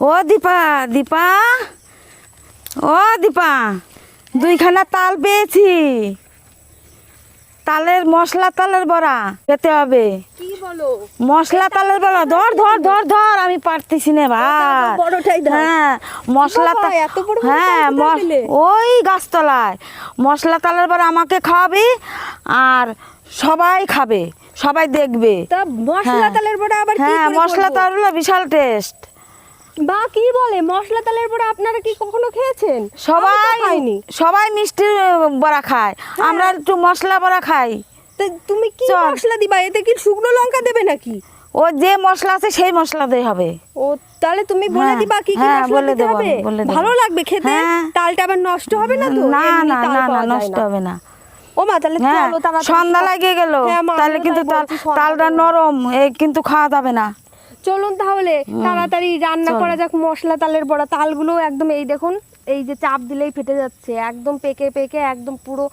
ও দীপা দীপা। ও দীপা দুইখানা তাল পেয়েছি। তালের মশলা তালের বড়া খেতে হবে। কি বলো? মশলা তালের বড়া। ধর ধর ধর ধর আমি পারতেছি না ভাই। বড়টাই ধর। হ্যাঁ মশলা এত বড় হ্যাঁ? ওই গাছতলায়। মশলা তালের বড়া আমাকে খাওয়াবি আর সবাই খাবে সবাই দেখবে। মশলা হ্যাঁ। তালের বড়া আবার হ্যাঁ মশলা? তালগুলো বিশাল টেস্ট বা কি বলে মশলা তালের বড়া আপনারা কি কখনো খেয়েছেন? সবাই খাইনি। সবাই মিষ্টি বড়া খায়। আমরা একটু মশলা বড়া খাই। তুমি কি মশলা দিবা? এতে কি শুকনো লঙ্কা দেবে নাকি? ও যে মশলা আছে সেই মশলা দিয়ে হবে। ও তাহলে তুমি বলে হ্যাঁ, দিবা কি কি হ্যাঁ, মশলা দিতে হবে। ভালো লাগবে খেতে? হ্যাঁ। তালটা আবার নষ্ট হবে না তো? না না না না নষ্ট হবে না। ও মা তাহলে হ্যাঁ চলো সন্ধ্যা লাগিয়ে গেল। হ্যাঁ, তাহলে কিন্তু তালটা। নরম এ কিন্তু খাওয়া যাবে না। চলুন তাহলে তাড়াতাড়ি রান্না করা যাক মশলা তালের বড়া তালগুলো একদম এই দেখুন এই যে চাপ দিলেই ফেটে যাচ্ছে একদম পেকে পেকে একদম পুরো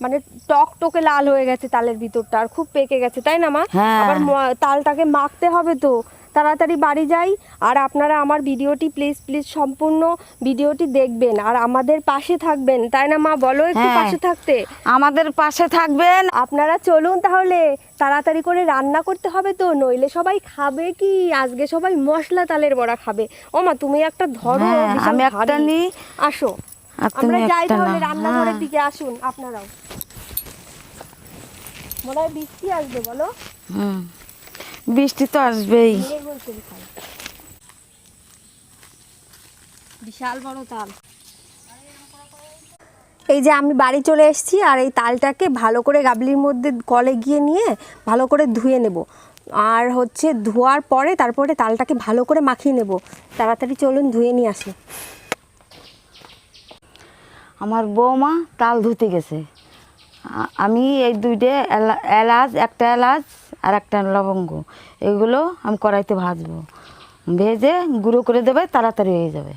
মানে টক টকে লাল হয়ে গেছে তালের ভিতরটা আর খুব পেকে গেছে তাই না মা? হ্যাঁ। আবার তালটাকে মাখতে হবে তো। তাড়াতাড়ি বাড়ি যাই আর আপনারা আমার ভিডিওটি প্লিজ প্লিজ সম্পূর্ণ ভিডিওটি দেখবেন আর আমাদের পাশে থাকবেন তাই না মা বলো একটু হ্যাঁ। পাশে থাকতে আমাদের পাশে থাকবেন আপনারা চলুন তাহলে তাড়াতাড়ি করে রান্না করতে হবে তো নইলে সবাই খাবে কি আজকে সবাই মশলা তালের বড়া খাবে ও মা তুমি একটা ধরো হ্যাঁ, আমি একটা। নিই। আসো আমরা যাই তাহলে। রান্নাঘরের হ্যাঁ। দিকে আসুন আপনারাও মনে হয় বৃষ্টি আসবে বলো হুম বৃষ্টি তো আসবেই। বিশাল বিশাল বড় তাল। এই যে আমি বাড়ি চলে এসেছি আর এই তালটাকে ভালো করে গাবলির মধ্যে কলে গিয়ে নিয়ে ভালো করে ধুয়ে নেব। আর হচ্ছে ধোয়ার পরে তারপরে তালটাকে ভালো করে মাখিয়ে নেব। তাড়াতাড়ি চলুন ধুয়ে নিয়ে আসি। আমার বৌমা তাল ধুতে গেছে। আমি এই দুইটা এলাচ একটা এলাচ আর একটা লবঙ্গ। এগুলো আমি কড়াইতে ভাজবো। ভেজে গুঁড়ো করে দেবে, তাড়াতাড়ি হয়ে যাবে।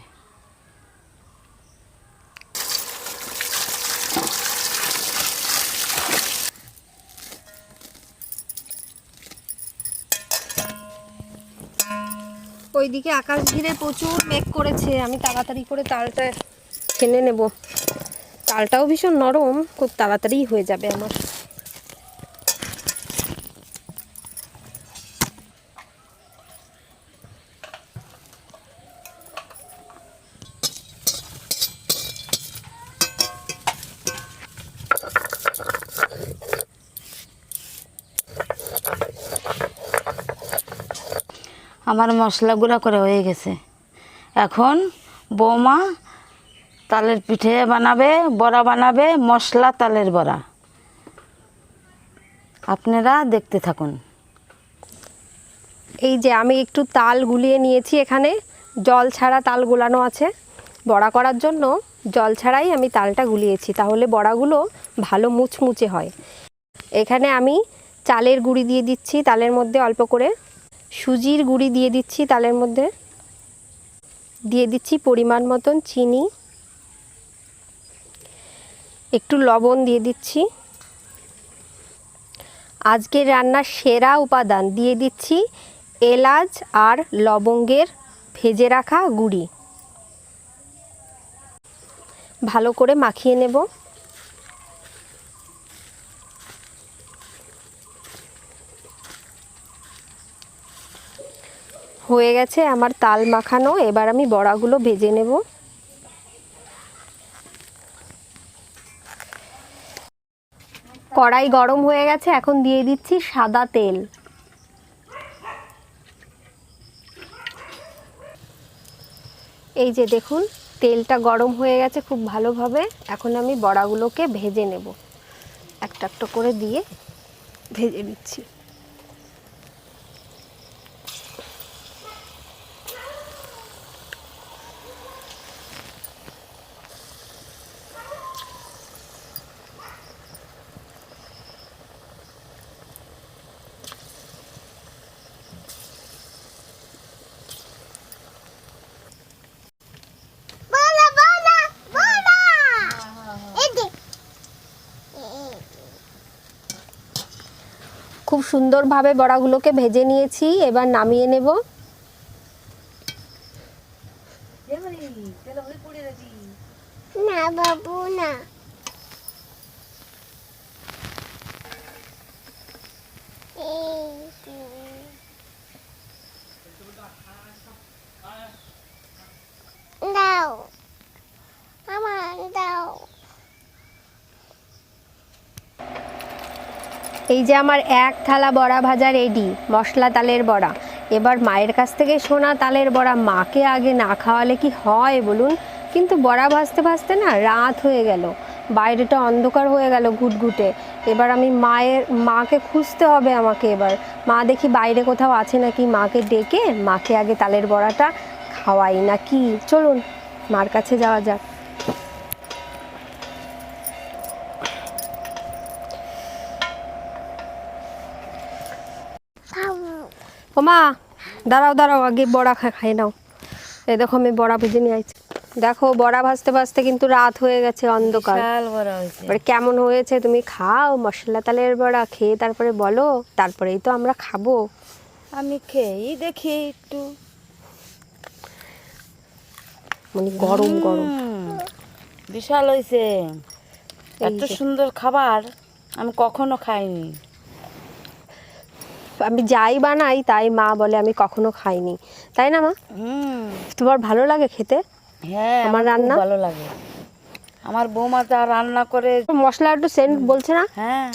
ওইদিকে আকাশ ঘিরে প্রচুর মেঘ করেছে। আমি তাড়াতাড়ি করে তালটা ছেনে নেব। তালটাও ভীষণ নরম, খুব তাড়াতাড়ি হয়ে যাবে আমার। আমার মশলা গুঁড়া করে হয়ে গেছে। এখন বৌমা তালের পিঠে বানাবে, বড়া বানাবে, মশলা তালের বড়া। আপনারা দেখতে থাকুন। এই যে আমি একটু তাল গুলিয়ে নিয়েছি এখানে। জল ছাড়া তাল গোলানো আছে। বড়া করার জন্য জল ছাড়াই আমি তালটা গুলিয়েছি। তাহলে বড়াগুলো ভালো মুচমুচে হয়। এখানে আমি চালের গুঁড়ি দিয়ে দিচ্ছি তালের মধ্যে অল্প করে। সুজির গুঁড়ি দিয়ে দিচ্ছি তালের মধ্যে। দিয়ে দিচ্ছি পরিমাণ মতন চিনি। একটু লবণ দিয়ে দিচ্ছি। আজকের রান্নার সেরা উপাদান, দিয়ে দিচ্ছি এলাচ আর লবঙ্গের ভেজে রাখা গুঁড়ি। ভালো করে মাখিয়ে নেব। হয়ে গেছে আমার তাল মাখানো। এবার আমি বড়াগুলো ভেজে নেব। কড়াই গরম হয়ে গেছে, এখন দিয়ে দিচ্ছি সাদা তেল। এই যে দেখুন, তেলটা গরম হয়ে গেছে খুব ভালোভাবে। এখন আমি বড়াগুলোকে ভেজে নেব। একটা একটা করে দিয়ে ভেজে নিচ্ছি। সুন্দরভাবে বড়াগুলোকে ভেজে নিয়েছি এবার নামিয়ে নেব। না বাবু না যে। দাও আমার দাও এই যে আমার এক থালা বড়া ভাজা রেডি মশলা তালের বড়া। এবার মায়ের কাছ থেকে শোনা তালের বড়া, মাকে আগে না খাওয়ালে কি হয় বলুন? কিন্তু বড়া ভাজতে ভাজতে না রাত হয়ে গেল। বাইরেটা অন্ধকার হয়ে গেল ঘুটঘুটে। এবার আমি মায়ের, মাকে খুঁজতে হবে আমাকে এবার। মা দেখি বাইরে কোথাও আছে নাকি? মাকে ডেকে মাকে আগে তালের বড়াটা খাওয়াই নাকি? চলুন, মার কাছে যাওয়া যাক খাব ও মা দাঁড়াও দাঁড়াও আগে বড়া খাই নাও। এই দেখো আমি বড়া ভেজে নিয়ে আইছি। দেখো বড়া ভাজতে ভাজতে কিন্তু রাত হয়ে গেছে অন্ধকার। এবারে কেমন হয়েছে তুমি খাও মশলা তালের বড়া খেয়ে তারপরে বলো তারপরেই তো আমরা খাব। আমি খেয়েই দেখি একটু। মানে গরম গরম। বিশাল হয়েছে। এত সুন্দর খাবার আমি কখনো খাইনি। আমি যাই বানাই তাই মা বলে আমি কখনো খাইনি। তাই না মা? তোমার ভালো লাগে খেতে? হ্যাঁ আমার রান্না? ভালো লাগে। আমার বৌমা যা রান্না করে মশলা একটু সেন্ট বলছে না? হ্যাঁ।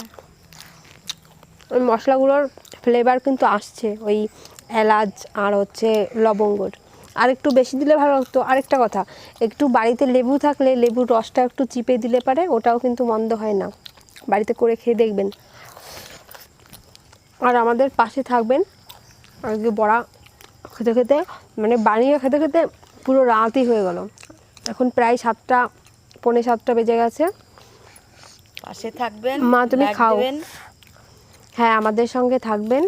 ওই মশলাগুলোর ফ্লেভার কিন্তু আসছে। ওই এলাচ আর হচ্ছে লবঙ্গর। আর একটু বেশি দিলে ভালো লাগতো। আরেকটা কথা একটু বাড়িতে লেবু থাকলে লেবুর রসটা একটু চিপে দিলে পারে ওটাও কিন্তু মন্দ হয় না। বাড়িতে করে খেয়ে দেখবেন। আর আমাদের পাশে থাকবেন আজকে বড়া খেতে খেতে মানে বানিয়ে খেতে খেতে পুরো রাতই হয়ে গেল। এখন প্রায় সাতটা পৌনে সাতটা বেজে গেছে। পাশে থাকবেন মা, তুমি খাও। হ্যাঁ আমাদের সঙ্গে থাকবেন।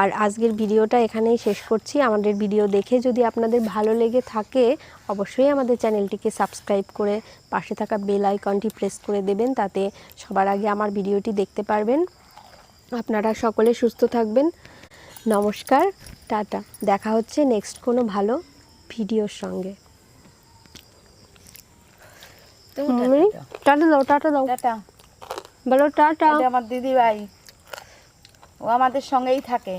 আর আজকের ভিডিওটা এখানেই শেষ করছি। আমাদের ভিডিও দেখে যদি আপনাদের ভালো লেগে থাকে অবশ্যই আমাদের চ্যানেলটিকে সাবস্ক্রাইব করে পাশে থাকা বেল আইকনটি প্রেস করে দেবেন তাতে সবার আগে আমার ভিডিওটি দেখতে পারবেন। আপনারা সকলে সুস্থ থাকবেন। নমস্কার টাটা। দেখা হচ্ছে নেক্সট কোনো ভালো ভিডিওর সঙ্গে। টাটা দাও টাটা দাও। টাটা। বলো টাটা। আমার দিদি ভাই ও আমাদের সঙ্গেই থাকে।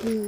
হুম।